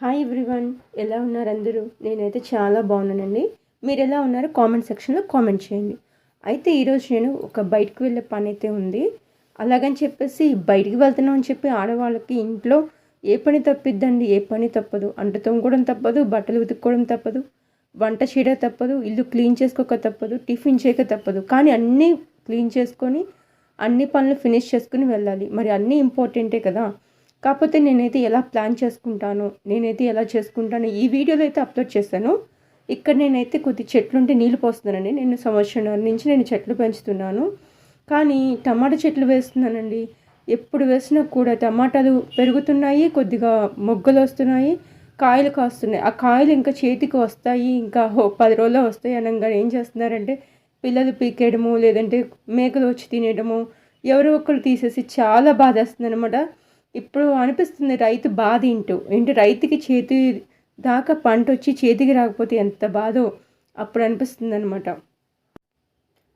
Hi everyone ఎలా ఉన్నారు అందరూ? నేనైతే చాలా బాగున్నానండి. మీరు ఎలా ఉన్నారో? కామెంట్ సెక్షన్లో కామెంట్ చేయండి. అయితే ఈరోజు నేను ఒక బయటకు వెళ్ళే పని అయితే ఉంది. అలాగని చెప్పేసి బయటికి వెళ్తున్నాం అని చెప్పి ఆడవాళ్ళకి ఇంట్లో ఏ పని తప్పిద్దండి? ఏ పని తప్పదు. అంట తొంగడం తప్పదు. బట్టలు ఉతుక్కోవడం తప్పదు. వంట చేయడం తప్పదు. ఇల్లు క్లీన్ చేసుకోక తప్పదు. టిఫిన్ చేయక తప్పదు. కానీ అన్నీ క్లీన్ చేసుకొని అన్ని పనులు ఫినిష్ చేసుకుని వెళ్ళాలి. మరి అన్నీ ఇంపార్టెంటే కదా? కాకపోతే నేనైతే ఎలా ప్లాన్ చేసుకుంటాను నేనైతే ఎలా చేసుకుంటాను ఈ వీడియోలో అయితే అప్లోడ్ చేశాను ఇక్కడ నేనైతే కొద్ది చెట్లు ఉంటే నీళ్ళు పోస్తున్నానండి. నేను సంవత్సరం నుంచి నేను చెట్లు పెంచుతున్నాను. కానీ టమాటా చెట్లు వేస్తున్నానండి. ఎప్పుడు వేసినా కూడా టమాటాలు పెరుగుతున్నాయి కొద్దిగా మొగ్గలు వస్తున్నాయి కాయలు కాస్తున్నాయి. ఆ కాయలు ఇంకా చేతికి వస్తాయి ఇంకా పది రోజుల్లో వస్తాయి అనగా ఏం చేస్తున్నారంటే పిల్లలు పీకేయడము లేదంటే మేకలు వచ్చి తినేయడము ఎవరో ఒకరు తీసేసి చాలా బాధేస్తుంది అనమాట ఇప్పుడు అనిపిస్తుంది రైతు బాధ ఏంటో. ఏంటి? రైతుకి చేతి దాకా పంట వచ్చి చేతికి రాకపోతే ఎంత బాధో అప్పుడు అనిపిస్తుంది అనమాట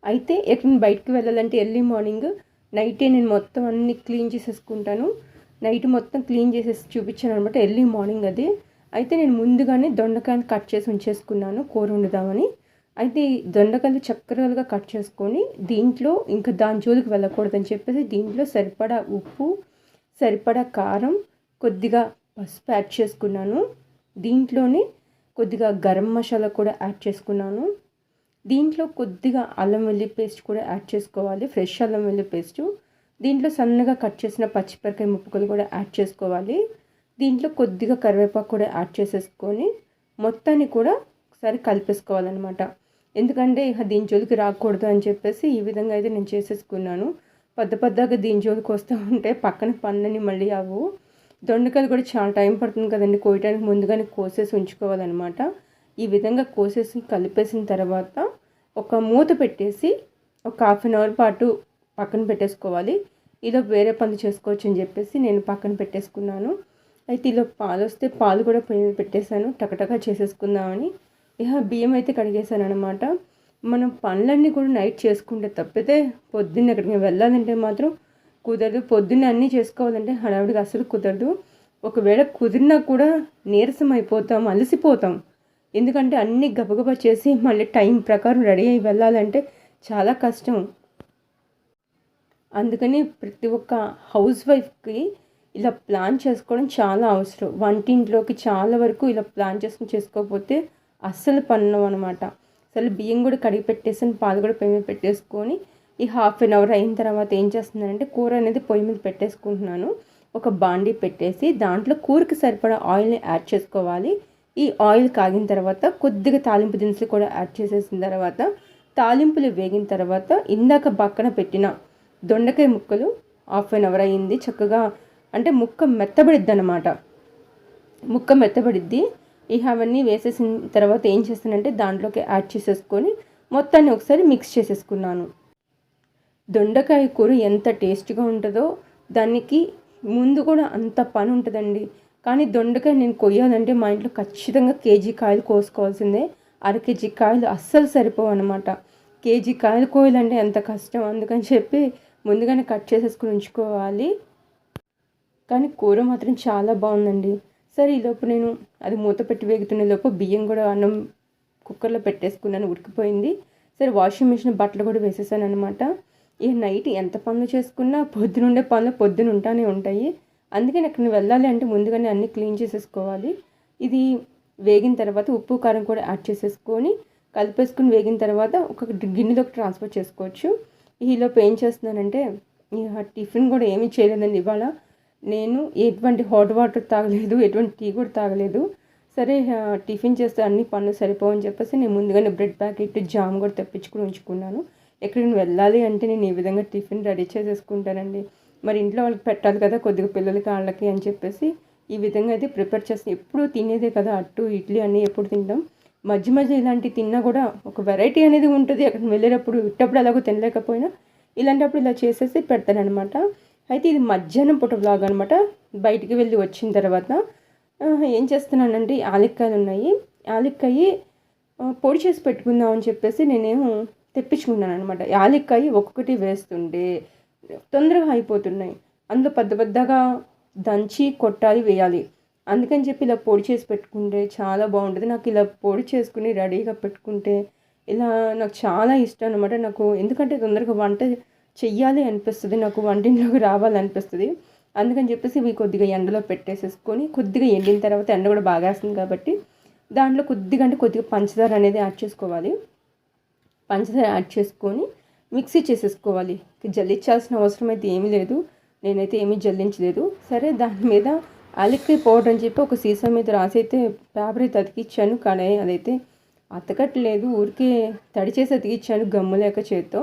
అయితే ఎక్కడ బయటకు వెళ్ళాలంటే ఎర్లీ మార్నింగ్ నైటే నేను మొత్తం అన్ని క్లీన్ చేసేసుకుంటాను. నైట్ మొత్తం క్లీన్ చేసేసి చూపించాను అనమాట ఎర్లీ మార్నింగ్ అది. అయితే నేను ముందుగానే దొండకాయలు కట్ చేసి ఉంచేసుకున్నాను కూర వండుదామని. అయితే దొండకాయలు చక్కరలుగా కట్ చేసుకొని దీంట్లో ఇంకా దాని జోలికి వెళ్ళకూడదని చెప్పేసి దీంట్లో సరిపడా ఉప్పు సరిపడా కారం కొద్దిగా పసుపు యాడ్ చేసుకున్నాను. దీంట్లోనే కొద్దిగా గరం మసాలా కూడా యాడ్ చేసుకున్నాను. దీంట్లో కొద్దిగా అల్లం వెల్లి పేస్ట్ కూడా యాడ్ చేసుకోవాలి. ఫ్రెష్ అల్లం వెల్లి పేస్ట్. దీంట్లో సన్నగా కట్ చేసిన పచ్చిమిరకాయ ముప్పుకలు కూడా యాడ్ చేసుకోవాలి. దీంట్లో కొద్దిగా కరివేపాకు కూడా యాడ్ చేసేసుకొని మొత్తాన్ని కూడా ఒకసారి కలిపేసుకోవాలన్నమాట. ఎందుకంటే దీని జోలికి రాకూడదు అని చెప్పేసి ఈ విధంగా అయితే నేను చేసేసుకున్నాను. పెద్ద పెద్దగా దీని జోలికి వస్తూ ఉంటే పక్కన పనులని మళ్ళీ అవు దొండకాయలు కూడా చాలా టైం పడుతుంది కదండి కోయటానికి ముందుగానే కోసేసి ఉంచుకోవాలన్నమాట. ఈ విధంగా కోసేసి కలిపేసిన తర్వాత ఒక మూత పెట్టేసి ఒక హాఫ్ అన్ అవర్ పాటు పక్కన పెట్టేసుకోవాలి. ఇలా వేరే పనులు చేసుకోవచ్చు అని చెప్పేసి నేను పక్కన పెట్టేసుకున్నాను. అయితే ఇలా పాలు వస్తే పాలు కూడా పెట్టేశాను టకటకా చేసేసుకుందామని. ఇక బియ్యం అయితే కడిగేశాను అనమాట మనం పనులన్నీ కూడా నైట్ చేసుకుంటే తప్పితే పొద్దున్న ఎక్కడికి వెళ్ళాలంటే మాత్రం కుదరదు. పొద్దున్న అన్నీ చేసుకోవాలంటే హడావిడిగా అసలు కుదరదు. ఒకవేళ కుదిరినా కూడా నీరసం అయిపోతాం అలసిపోతాం. ఎందుకంటే అన్నీ గబగబా చేసి మళ్ళీ టైం ప్రకారం రెడీ అయ్యి వెళ్ళాలంటే చాలా కష్టం. అందుకని ప్రతి ఒక్క హౌస్ వైఫ్కి ఇలా ప్లాన్ చేసుకోవడం చాలా అవసరం. వంటింట్లోకి చాలా వరకు ఇలా ప్లాన్ చేసుకుని చేసుకోకపోతే అస్సలు పన్నం అనమాట అసలు బియ్యం కూడా కడిగి పెట్టేసాను పాలు కూడా పొయ్యి మీద పెట్టేసుకొని ఈ హాఫ్ అన్ అవర్ అయిన తర్వాత ఏం చేస్తున్నానంటే కూర అనేది పొయ్యి మీద పెట్టేసుకుంటున్నాను. ఒక బాండీ పెట్టేసి దాంట్లో కూరకి సరిపడా ఆయిల్ని యాడ్ చేసుకోవాలి. ఈ ఆయిల్ కాగిన తర్వాత కొద్దిగా తాలింపు దినుసులు కూడా యాడ్ చేసేసిన తర్వాత తాలింపులు వేగిన తర్వాత ఇందాక పక్కన పెట్టిన దొండకాయ ముక్కలు హాఫ్ అన్ అవర్ అయింది. చక్కగా అంటే ముక్క మెత్తబడిద్ది అనమాట ముక్క మెత్తబడిద్ది. ఇక అవన్నీ వేసేసిన తర్వాత ఏం చేస్తానంటే దాంట్లోకి యాడ్ చేసేసుకొని మొత్తాన్ని ఒకసారి మిక్స్ చేసేసుకున్నాను. దొండకాయ కూర ఎంత టేస్ట్గా ఉంటుందో దానికి ముందు కూడా అంత పని ఉంటుందండి. కానీ దొండకాయ నేను కొయ్యాలంటే మా ఇంట్లో ఖచ్చితంగా కేజీ కాయలు కోసుకోవాల్సిందే. అర కేజీ కాయలు అస్సలు సరిపోవు అనమాట కేజీ కాయలు కోయాలంటే ఎంత కష్టం? అందుకని చెప్పి ముందుగానే కట్ చేసేసుకుని ఉంచుకోవాలి. కానీ కూర మాత్రం చాలా బాగుందండి. సరే ఈలోపు నేను అది మూత పెట్టి వేగుతున్న లోపు బియ్యం కూడా అన్నం కుక్కర్లో పెట్టేసుకున్నాను ఉడికిపోయింది. సరే వాషింగ్ మిషన్ బట్టలు కూడా వేసేసాను అనమాట ఈ నైట్ ఎంత పనులు చేసుకున్నా పొద్దునుండే పనులు పొద్దున ఉంటానే ఉంటాయి. అందుకని అక్కడ వెళ్ళాలి అంటే ముందుగానే అన్నీ క్లీన్ చేసేసుకోవాలి. ఇది వేగిన తర్వాత ఉప్పు కారం కూడా యాడ్ చేసేసుకొని కలిపేసుకుని వేగిన తర్వాత ఒక గిన్నెలోకి ట్రాన్స్ఫర్ చేసుకోవచ్చు. ఈలోపు ఏం చేస్తున్నానంటే టిఫిన్ కూడా ఏమీ చేయలేదండి ఇవాళ. నేను ఎటువంటి హాట్ వాటర్ తాగలేదు ఎటువంటి టీ కూడా తాగలేదు. సరే టిఫిన్ చేస్తే అన్ని పనులు సరిపోవని చెప్పేసి నేను ముందుగానే బ్రెడ్ ప్యాకెట్ జామ్ కూడా తెప్పించుకుని ఉంచుకున్నాను. ఎక్కడికి వెళ్ళాలి అంటే నేను ఈ విధంగా టిఫిన్ రెడీ చేసేసుకుంటానండి? మరి ఇంట్లో వాళ్ళకి పెట్టాలి కదా కొద్దిగా పిల్లలకి వాళ్ళకి అని చెప్పేసి ఈ విధంగా అయితే ప్రిపేర్ చేస్తాను. ఎప్పుడు తినేదే కదా అట్టు ఇడ్లీ అన్నీ ఎప్పుడు తింటాం. మధ్య మధ్య ఇలాంటివి తిన్నా కూడా ఒక వెరైటీ అనేది ఉంటుంది. అక్కడికి వెళ్ళేటప్పుడు ఇట్టప్పుడు అలాగో తినలేకపోయినా ఇలాంటప్పుడు ఇలా చేసేసి పెడతానమాట అయితే ఇది మధ్యాహ్నం పూట బ్లాగ్ అనమాట బయటికి వెళ్ళి వచ్చిన తర్వాత ఏం చేస్తున్నానంటే యాలక్కాయలు ఉన్నాయి. యాలక్కాయ పొడి చేసి పెట్టుకుందాం అని చెప్పేసి నేనేమో తెప్పించుకున్నాను అనమాట యాలక్కాయ ఒక్కొక్కటి వేస్తుంటే తొందరగా అయిపోతున్నాయి. అందులో పెద్ద పెద్దగా దంచి కొట్టాలి వేయాలి. అందుకని చెప్పి ఇలా పొడి చేసి పెట్టుకుంటే చాలా బాగుంటుంది. నాకు ఇలా పొడి చేసుకుని రెడీగా పెట్టుకుంటే ఇలా నాకు చాలా ఇష్టం అనమాట నాకు ఎందుకంటే తొందరగా వంట చెయ్యాలి అనిపిస్తుంది నాకు వంటింట్లోకి రావాలనిపిస్తుంది. అందుకని చెప్పేసి ఇవి కొద్దిగా ఎండలో పెట్టేసేసుకొని కొద్దిగా ఎండిన తర్వాత ఎండ కూడా బాగా వేస్తుంది కాబట్టి దాంట్లో కొద్దిగా అంటే కొద్దిగా పంచదార అనేది యాడ్ చేసుకోవాలి. పంచదార యాడ్ చేసుకొని మిక్సీ చేసేసుకోవాలి. జల్లించాల్సిన అవసరం అయితే ఏమీ లేదు. నేనైతే ఏమీ జల్లించలేదు. సరే దాని మీద అలిక్కి పౌడర్ అని చెప్పి ఒక సీసా మీద రాసి అయితే పేపర్ అయితే అతికిచ్చాను. కానీ అదైతే అతకట్లేదు. ఊరికే తడి చేసి అతికిచ్చాను గమ్ము లేక చేత్తో.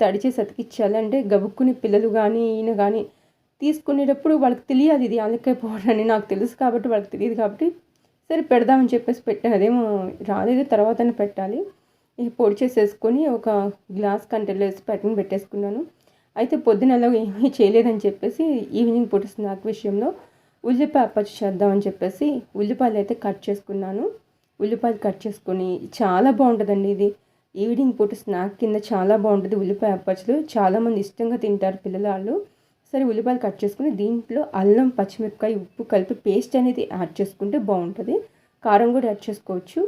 తడి చేసి అతికిచ్చాలంటే గబుక్కుని పిల్లలు కానీ ఈయన కానీ తీసుకునేటప్పుడు వాళ్ళకి తెలియాలి ఇది యాలక్కాయ పౌడర్ అని. నాకు తెలుసు కాబట్టి వాళ్ళకి తెలియదు కాబట్టి సరే పెడదామని చెప్పేసి పెట్టాను. అదేమో రాలేదు తర్వాత పెట్టాలి. ఇక పొడి చేసేసుకొని ఒక గ్లాస్ కంటెల్లో వేసి పెట్టని పెట్టేసుకున్నాను. అయితే పొద్దున అలా ఏమీ చేయలేదని చెప్పేసి ఈవినింగ్ పూట స్నాక్ విషయంలో ఉల్లిపాయ పచ్చి చేద్దామని చెప్పేసి ఉల్లిపాయలు అయితే కట్ చేసుకున్నాను. ఉల్లిపాయలు కట్ చేసుకొని చాలా బాగుంటుందండి ఇది. ఈవినింగ్ పూట స్నాక్ కింద చాలా బాగుంటుంది. ఉల్లిపాయ అప్పచ్చులు చాలామంది ఇష్టంగా తింటారు పిల్లలు సరే ఉల్లిపాయలు కట్ చేసుకుని దీంట్లో అల్లం పచ్చిమిరపకాయ ఉప్పు కలిపి పేస్ట్ అనేది యాడ్ చేసుకుంటే బాగుంటుంది. కారం కూడా యాడ్ చేసుకోవచ్చు.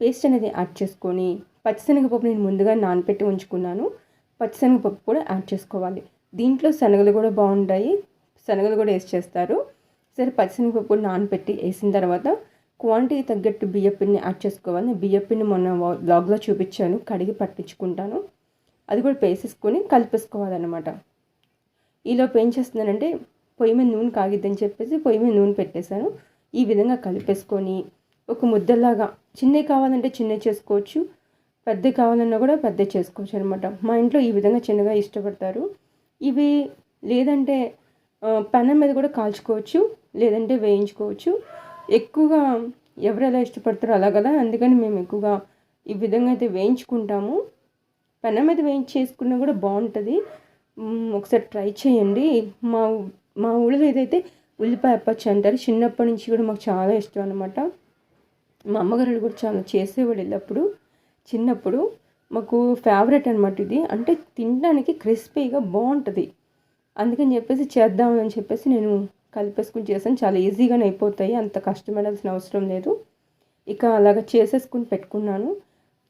పేస్ట్ అనేది యాడ్ చేసుకొని పచ్చిశనగపప్పు నేను ముందుగా నానపెట్టి ఉంచుకున్నాను. పచ్చిశనగపప్పు కూడా యాడ్ చేసుకోవాలి. దీంట్లో శనగలు కూడా బాగుంటాయి. శనగలు కూడా వేసి చేస్తారు. సరే పచ్చిశనగపప్పు నానపెట్టి వేసిన తర్వాత క్వాంటిటీ తగ్గట్టు బియ్యపిండిని యాడ్ చేసుకోవాలి. నేను బియ్యపిండి మొన్న బ్లాగ్లో చూపించాను. కడిగి పట్టించుకుంటాను. అది కూడా పేసేసుకొని కలిపేసుకోవాలన్నమాట. ఈలోపు ఏం చేస్తున్నానంటే పొయ్యి మీద నూనె కాగిద్దని చెప్పేసి పొయ్యి మీద నూనె పెట్టేశాను. ఈ విధంగా కలిపేసుకొని ఒక ముద్దలాగా చిన్నవి కావాలంటే చిన్నవి చేసుకోవచ్చు. పెద్ద కావాలన్నా కూడా పెద్ద చేసుకోవచ్చు అనమాట మా ఇంట్లో ఈ విధంగా చిన్నగా ఇష్టపడతారు. ఇవి లేదంటే పెనం మీద కూడా కాల్చుకోవచ్చు. లేదంటే వేయించుకోవచ్చు. ఎక్కువగా ఎవరు ఎలా ఇష్టపడతారో అలా కదా? అందుకని మేము ఎక్కువగా ఈ విధంగా అయితే వేయించుకుంటాము. పెనం మీద వేయించి చేసుకున్నా కూడా బాగుంటుంది. ఒకసారి ట్రై చేయండి. మా మా ఊళ్ళో ఏదైతే ఉల్లిపాయ అప్పచ్చు అంటారు చిన్నప్పటి నుంచి కూడా మాకు చాలా ఇష్టం అనమాట మా అమ్మగారు కూడా చాలా చేసేవాడు వెళ్ళప్పుడు చిన్నప్పుడు మాకు ఫేవరెట్ అనమాట ఇది. అంటే తినడానికి క్రిస్పీగా బాగుంటుంది. అందుకని చెప్పేసి చేద్దామని చెప్పేసి నేను కలిపేసుకుని చేసాను చాలా ఈజీగానే అయిపోతాయి. అంత కష్టపడాల్సిన అవసరం లేదు. ఇక అలాగ చేసేసుకుని పెట్టుకున్నాను.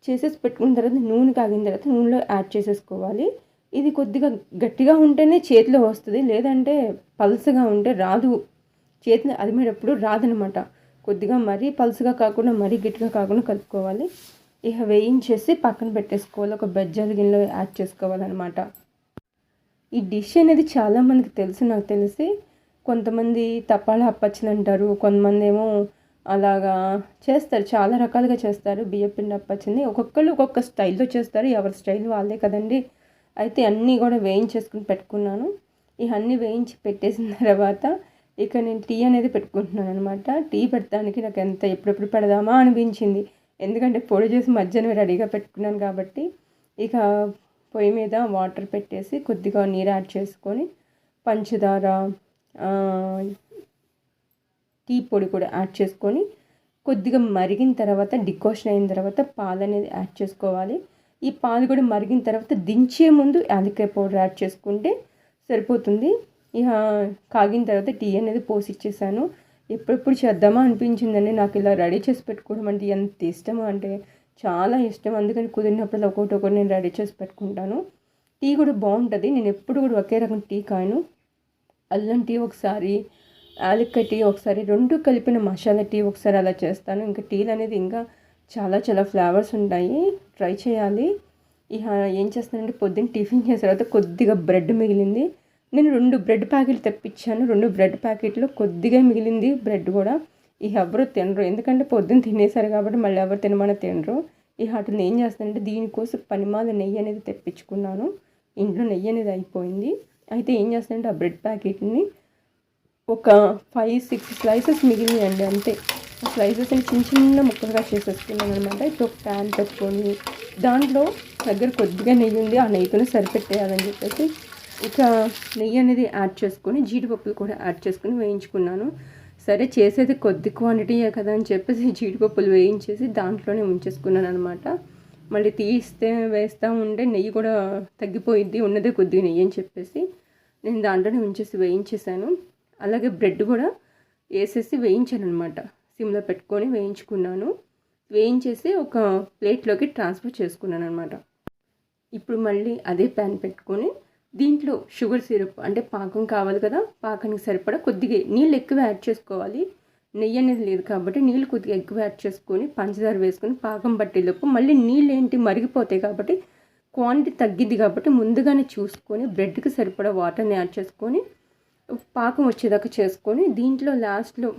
చేసేసి పెట్టుకున్న తర్వాత నూనె కాగిన తర్వాత నూనెలో యాడ్ చేసేసుకోవాలి. ఇది కొద్దిగా గట్టిగా ఉంటేనే చేతిలో వస్తుంది. లేదంటే పల్సగా ఉంటే రాదు. చేతిని అదిమేటప్పుడు రాదనమాట. కొద్దిగా మరీ పల్సగా కాకుండా మరీ గట్టిగా కాకుండా కలుపుకోవాలి. ఇక వేయించేసి పక్కన పెట్టేసుకోవాలి. ఒక బెజ్జాలు గిన్నెలో యాడ్ చేసుకోవాలన్నమాట. ఈ డిష్ అనేది చాలామందికి తెలుసు నాకు తెలిసి. కొంతమంది తప్పాల అప్పచ్చలు అంటారు కొంతమంది ఏమో అలాగా చేస్తారు చాలా రకాలుగా చేస్తారు బియ్యపిండి అప్పచ్చని ఒక్కొక్కరు ఒక్కొక్క స్టైల్లో చేస్తారు ఎవరి స్టైల్ వాళ్ళే కదండి. అయితే అన్నీ కూడా వేయించేసుకుని పెట్టుకున్నాను. ఈ అన్నీ వేయించి పెట్టేసిన తర్వాత ఇక నేను టీ అనేది పెట్టుకుంటున్నాను అనమాట టీ పెట్టడానికి నాకు ఎంత ఎప్పుడెప్పుడు పెడదామా అనిపించింది. ఎందుకంటే పొడి చేసి మధ్యాహ్నం రెడీగా పెట్టుకున్నాను కాబట్టి ఇక పొయ్యి మీద వాటర్ పెట్టేసి కొద్దిగా నీరు యాడ్ చేసుకొని పంచదార టీ పొడి కూడా యాడ్ చేసుకొని కొద్దిగా మరిగిన తర్వాత డికోషన్ అయిన తర్వాత పాలు అనేది యాడ్ చేసుకోవాలి. ఈ పాలు కూడా మరిగిన తర్వాత దించే ముందు యాలకాయ పౌడర్ యాడ్ చేసుకుంటే సరిపోతుంది. ఇక కాగిన తర్వాత టీ అనేది పోసి ఇచ్చేసాను ఎప్పుడెప్పుడు చేద్దామా అనిపించిందండి. నాకు ఇలా రెడీ చేసి పెట్టుకోవడం అంటే ఎంత ఇష్టమో అంటే చాలా ఇష్టం. అందుకని కుదిరినప్పుడు ఒకటి ఒకటి నేను రెడీ చేసి పెట్టుకుంటాను. టీ కూడా బాగుంటుంది. నేను ఎప్పుడు కూడా ఒకే రకం టీ కాయను. అల్లం టీ ఒకసారి యాలక్కాయ టీ ఒకసారి రెండు కలిపిన మసాలా టీ ఒకసారి అలా చేస్తాను. ఇంకా టీలు అనేది ఇంకా చాలా చాలా ఫ్లేవర్స్ ఉంటాయి. ట్రై చేయాలి. ఇక ఏం చేస్తానంటే పొద్దున్న టిఫిన్ చేసిన తర్వాత కొద్దిగా బ్రెడ్ మిగిలింది. నేను రెండు బ్రెడ్ ప్యాకెట్లు తెప్పించాను. రెండు బ్రెడ్ ప్యాకెట్లు కొద్దిగా మిగిలింది బ్రెడ్ కూడా. ఈ ఎవరు తినరు. ఎందుకంటే పొద్దున్న తినేసారు కాబట్టి మళ్ళీ ఎవరు తినమని తినరు. ఈ వాటిని ఏం చేస్తానంటే దీనికోసం పనిమాల నెయ్యి అనేది తెప్పించుకున్నాను. ఇంట్లో నెయ్యి అనేది అయిపోయింది. అయితే ఏం చేస్తానంటే ఆ బ్రెడ్ ప్యాకెట్ని ఒక ఫైవ్ సిక్స్ స్లైసెస్ మిగిలినాయండి అంతే. స్లైసెస్ని చిన్న చిన్న ముక్కలుగా చేసేసుకున్నాను అనమాట ఇప్పుడు ఒక ప్యాన్ పెట్టుకొని దాంట్లో దగ్గర కొద్దిగా నెయ్యి ఉంది. ఆ నెయ్యితోనే సరిపెట్టేయాలని చెప్పేసి ఇక నెయ్యి అనేది యాడ్ చేసుకొని జీడిపప్పులు కూడా యాడ్ చేసుకొని వేయించుకున్నాను. సరే చేసేది కొద్ది క్వాంటిటీయే కదా అని చెప్పేసి జీడిపప్పులు వేయించేసి దాంట్లోనే ఉంచేసుకున్నాను అనమాట మళ్ళీ తీస్తే వేస్తూ ఉంటే నెయ్యి కూడా తగ్గిపోయిద్ది ఉన్నదే కొద్దిగా నెయ్యి అని చెప్పేసి నేను దాంట్లోనే ఉంచేసి వేయించేసాను. అలాగే బ్రెడ్ కూడా వేసేసి వేయించాను అనమాట సిమ్లో పెట్టుకొని వేయించుకున్నాను. వేయించేసి ఒక ప్లేట్లోకి ట్రాన్స్ఫర్ చేసుకున్నాను అనమాట ఇప్పుడు మళ్ళీ అదే ప్యాన్ పెట్టుకొని దీంట్లో షుగర్ సిరప్ అంటే పాకం కావాలి కదా పాకానికి సరిపడా కొద్దిగా నీళ్ళు ఎక్కువ యాడ్ చేసుకోవాలి. నెయ్యి అనేది లేదు కాబట్టి నీళ్ళు కొద్దిగా ఎక్కువ యాడ్ చేసుకొని పంచదార వేసుకొని పాకం పట్టేలోపు మళ్ళీ నీళ్ళు ఏంటి మరిగిపోతాయి కాబట్టి క్వాంటిటీ తగ్గిద్ది కాబట్టి ముందుగానే చూసుకొని బ్రెడ్కి సరిపడా వాటర్ని యాడ్ చేసుకొని పాకం వచ్చేదాకా చేసుకొని దీంట్లో లాస్ట్లో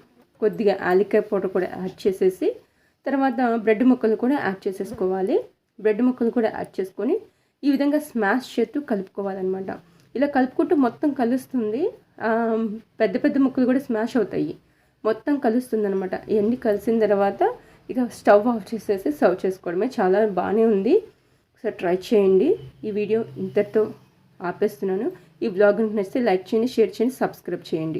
కొద్దిగా యాలక్కాయ పౌడర్ కూడా యాడ్ చేసేసి తర్వాత బ్రెడ్ ముక్కలు కూడా యాడ్ చేసేసుకోవాలి. బ్రెడ్ ముక్కలు కూడా యాడ్ చేసుకొని ఈ విధంగా స్మాష్ చేస్తూ కలుపుకోవాలన్నమాట. ఇలా కలుపుకుంటూ మొత్తం కలుస్తుంది. పెద్ద పెద్ద ముక్కలు కూడా స్మాష్ అవుతాయి. మొత్తం కలుస్తుంది అనమాట ఇవన్నీ కలిసిన తర్వాత ఇక స్టవ్ ఆఫ్ చేసేసి సర్వ్ చేసుకోవడమే. చాలా బాగానే ఉంది. ఒకసారి ట్రై చేయండి. ఈ వీడియో ఇంతటితో ఆపేస్తున్నాను. ఈ బ్లాగ్ నచ్చితే లైక్ చేయండి షేర్ చేయండి సబ్స్క్రైబ్ చేయండి.